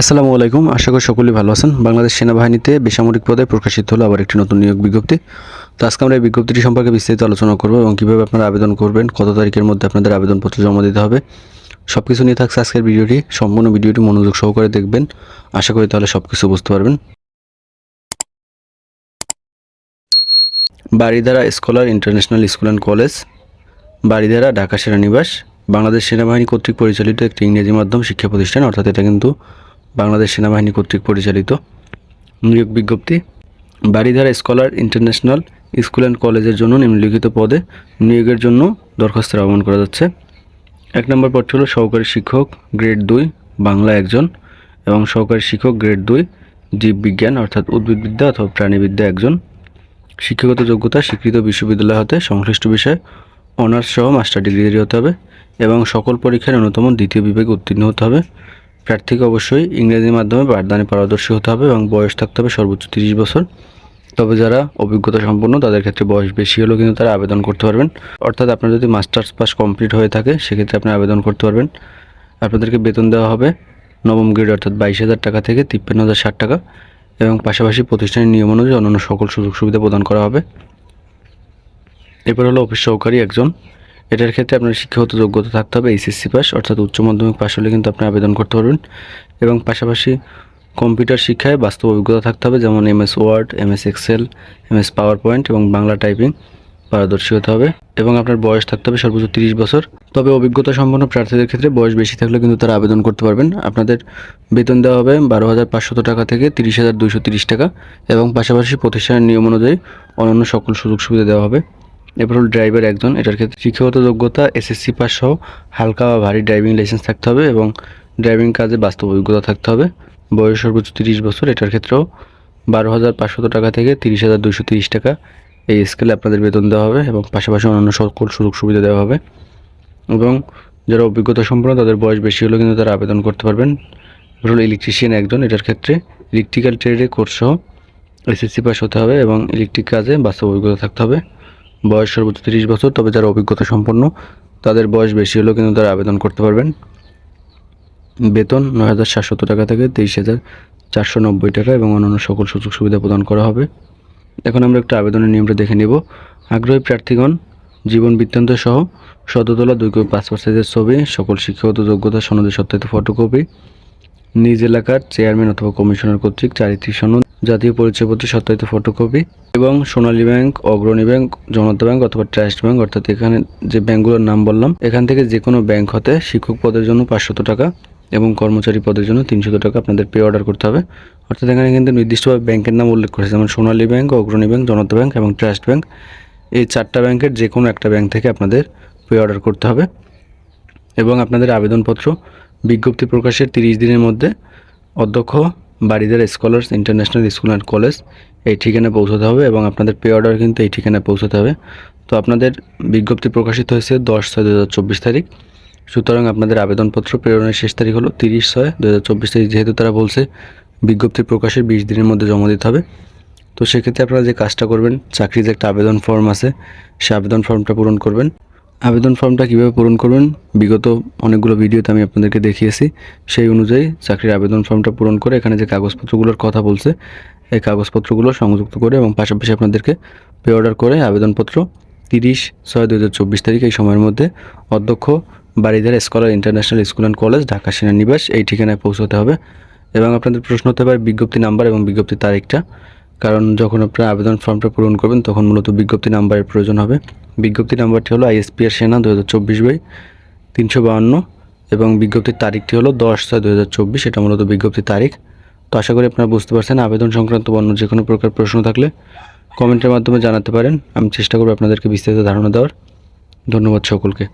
আসসালামু আলাইকুম। আশা করি সকলেই ভালো আছেন। বাংলাদেশ সেনাবাহিনীতে বেসামরিক পদে প্রকাশিত হলো আবার একটি নতুন নিয়োগ বিজ্ঞপ্তি। তো আজকে আমরা এই বিজ্ঞপ্তিটি সম্পর্কে বিস্তারিত আলোচনা করব এবং কীভাবে আপনারা আবেদন করবেন, কত তারিখের মধ্যে আপনাদের আবেদনপত্র জমা দিতে হবে সব কিছু নিয়ে থাকছে আজকের ভিডিওটি। সম্পূর্ণ ভিডিওটি মনোযোগ সহকারে দেখবেন। আশা করি তাহলে সব কিছু বুঝতে পারবেন। Baridhara scholar international school and college Baridhara Dhaka সেনানিবাস, Bangladesh সেনাবাহিনী কর্তৃক পরিচালিত একটি ইংরেজি মাধ্যম শিক্ষা প্রতিষ্ঠান, অর্থাৎ এটা কিন্তু বাংলাদেশ সেনাবাহিনী কর্তৃক পরিচালিত নিয়োগ বিজ্ঞপ্তি। Baridhara scholar international school and কলেজের জন্য নিম্নলিখিত পদে নিয়োগের জন্য দরখাস্তের আহ্বান করা যাচ্ছে। এক নম্বর পদটি হলো সহকারী শিক্ষক গ্রেড দুই, বাংলা একজন এবং সহকারী শিক্ষক গ্রেড দুই, জীববিজ্ঞান অর্থাৎ উদ্ভিদবিদ্যা অথবা প্রাণীবিদ্যা একজন। শিক্ষাগত যোগ্যতা স্বীকৃত বিশ্ববিদ্যালয় হতে সংশ্লিষ্ট বিষয়ে অনার্স সহ মাস্টার ডিগ্রি হতে হবে এবং সকল পরীক্ষার অন্যতম দ্বিতীয় বিভাগে উত্তীর্ণ হতে হবে। প্রার্থীকে অবশ্যই ইংরেজি মাধ্যমে পাঠদানে পারদর্শী হতে হবে এবং বয়স থাকতে হবে সর্বোচ্চ তিরিশ বছর। তবে যারা অভিজ্ঞতা সম্পন্ন, তাদের ক্ষেত্রে বয়স বেশি হলেও কিন্তু তারা আবেদন করতে পারবেন। অর্থাৎ আপনার যদি মাস্টার্স পাস কমপ্লিট হয়ে থাকে, সেক্ষেত্রে আপনি আবেদন করতে পারবেন। আপনাদেরকে বেতন দেওয়া হবে নবম গ্রেড, অর্থাৎ বাইশ হাজার টাকা থেকে তিপ্পান্ন হাজার ষাট টাকা এবং পাশাপাশি প্রতিষ্ঠানের নিয়ম অনুযায়ী অন্যান্য সকল সুযোগ সুবিধা প্রদান করা হবে। এরপর হলো অফিস সহকারী একজন। এটার ক্ষেত্রে আপনার শিক্ষাগত যোগ্যতা থাকতে হবে, এইচএসসি পাস, অর্থাৎ উচ্চ মাধ্যমিক পাশ হলে কিন্তু আপনি আবেদন করতে পারবেন। এবং পাশাপাশি কম্পিউটার শিক্ষায় বাস্তব অভিজ্ঞতা থাকতে হবে, যেমন MS Word, MS Excel, MS PowerPoint এবং বাংলা টাইপিং পারদর্শী হতে হবে। এবং আপনার বয়স থাকতে হবে সর্বোচ্চ তিরিশ বছর। তবে অভিজ্ঞতা সম্পন্ন প্রার্থীদের ক্ষেত্রে বয়স বেশি থাকলে কিন্তু তারা আবেদন করতে পারবেন। আপনাদের বেতন দেওয়া হবে বারো হাজার পাঁচশত টাকা থেকে তিরিশ হাজার দুইশো তিরিশ টাকা এবং পাশাপাশি প্রতিষ্ঠানের নিয়ম অনুযায়ী অন্যান্য সকল সুযোগ সুবিধা দেওয়া হবে। এরপর হল ড্রাইভার একজন, এটার ক্ষেত্রে শিক্ষাগত যোগ্যতা এসএসসি পাস সহ হালকা বা ভারী ড্রাইভিং লাইসেন্স থাকতে হবে এবং ড্রাইভিং কাজে বাস্তব অভিজ্ঞতা থাকতে হবে। বয়স সর্বোচ্চ তিরিশ বছর, এটার ক্ষেত্রেও বারো হাজার পাঁচশত টাকা থেকে তিরিশ হাজার দুশো তিরিশ টাকা এই স্কেলে আপনাদের বেতন দেওয়া হবে এবং পাশাপাশি অন্যান্য সকল সুযোগ সুবিধা দেওয়া হবে। এবং যারা অভিজ্ঞতা সম্পন্ন, তাদের বয়স বেশি হলেও কিন্তু তারা আবেদন করতে পারবেন। হলো ইলেকট্রিশিয়ান একজন, এটার ক্ষেত্রে ইলেকট্রিক্যাল ট্রেডে কোর্স সহ এসএসসি পাস হতে হবে এবং ইলেকট্রিক কাজে বাস্তব অভিজ্ঞতা থাকতে হবে। বয়স সর্বোচ্চ তিরিশ বছর, তবে যারা অভিজ্ঞতা সম্পন্ন, তাদের বয়স বেশি হলেও কিন্তু তারা আবেদন করতে পারবেন। বেতন নয় হাজার সাতশত টাকা থেকে তেইশ হাজার চারশো নব্বই টাকা এবং অন্যান্য সকল সুযোগ সুবিধা প্রদান করা হবে। এখন আমরা একটা আবেদনের নিয়মটা দেখে নেব। আগ্রহী প্রার্থীগণ, জীবন বৃত্তান্ত সহ সদতলা দুই কপি পাসপোর্ট সাইজের ছবি, সকল শিক্ষাগত যোগ্যতা, সনদের সত্যায়িত ফটোকপি, নিজ এলাকার চেয়ারম্যান অথবা কমিশনার কর্তৃক চারিত্রিক সনদ জাতীয় পরিচয়পত্র সত্যায়িত ফটোকপি এবং Sonali bank, Agrani bank, Janata bank অথবা ট্রাস্ট ব্যাংক, অর্থাৎ এখানে যে ব্যাংকগুলোর নাম বললাম, এখান থেকে যে কোনো ব্যাংক হতে শিক্ষক পদের জন্য পাঁচশত টাকা এবং কর্মচারী পদের জন্য তিনশত টাকা আপনাদের পে অর্ডার করতে হবে। অর্থাৎ এখানে কিন্তু নির্দিষ্টভাবে ব্যাংকের নাম উল্লেখ করেছে, যেমন Sonali bank, Agrani bank, Janata bank এবং ট্রাস্ট ব্যাংক। এই চারটা ব্যাংকের যে কোনো একটা ব্যাংক থেকে আপনাদের পে অর্ডার করতে হবে এবং আপনাদের আবেদনপত্র বিজ্ঞপ্তি প্রকাশের তিরিশ দিনের মধ্যে অধ্যক্ষ Baridhara scholars international school and college এই ঠিকানায় পৌঁছাতে হবে এবং আপনাদের পে অর্ডার কিন্তু এই ঠিকানায় পৌঁছাতে হবে। তো আপনাদের বিজ্ঞপ্তি প্রকাশিত হয়েছে দশ ছয় দু তারিখ। সুতরাং আপনাদের আবেদনপত্র প্রেরণের শেষ তারিখ হলো তিরিশ ছয় দু তারিখ যেহেতু তারা বলছে বিজ্ঞপ্তি প্রকাশের বিশ দিনের মধ্যে জমা দিতে হবে। তো সেক্ষেত্রে আপনারা যে কাজটা করবেন, চাকরির যে একটা আবেদন ফর্ম আছে, সে আবেদন ফর্মটা পূরণ করবেন। আবেদন ফর্মটা কীভাবে পূরণ করবেন? বিগত অনেকগুলো ভিডিওতে আমি আপনাদেরকে দেখিয়েছি। সেই অনুযায়ী চাকরির আবেদন ফর্মটা পূরণ করে এখানে যে কাগজপত্রগুলোর কথা বলছে, এই কাগজপত্রগুলো সংযুক্ত করে এবং পাশাপাশি আপনাদেরকে পে অর্ডার করে আবেদনপত্র তিরিশ ছয় দু তারিখ এই সময়ের মধ্যে অধ্যক্ষ Baridhara scholar international school and college, Dhaka সেনানিবাস এই ঠিকানায় পৌঁছতে হবে। এবং আপনাদের প্রশ্ন হতে পারে বিজ্ঞপ্তি নাম্বার এবং বিজ্ঞপ্তি তারিখটা। কারণ যখন আপনারা আবেদন ফর্মটা পূরণ করবেন, তখন মূলত বিজ্ঞপ্তি নাম্বারের প্রয়োজন হবে। বিজ্ঞপ্তি নাম্বারটি হলো আইএসপিআর সেনা দু হাজার চব্বিশ বাই, তিনশো বাহান্ন এবং বিজ্ঞপ্তির তারিখটি হলো দশ ছয় দু হাজার চব্বিশ এটা মূলত বিজ্ঞপ্তির তারিখ। তো আশা করি আপনারা বুঝতে পারছেন, আবেদন সংক্রান্ত অন্য যে কোনো প্রকার প্রশ্ন থাকলে কমেন্টের মাধ্যমে জানাতে পারেন। আমি চেষ্টা করব আপনাদেরকে বিস্তারিত ধারণা দেওয়ার। ধন্যবাদ সকলকে।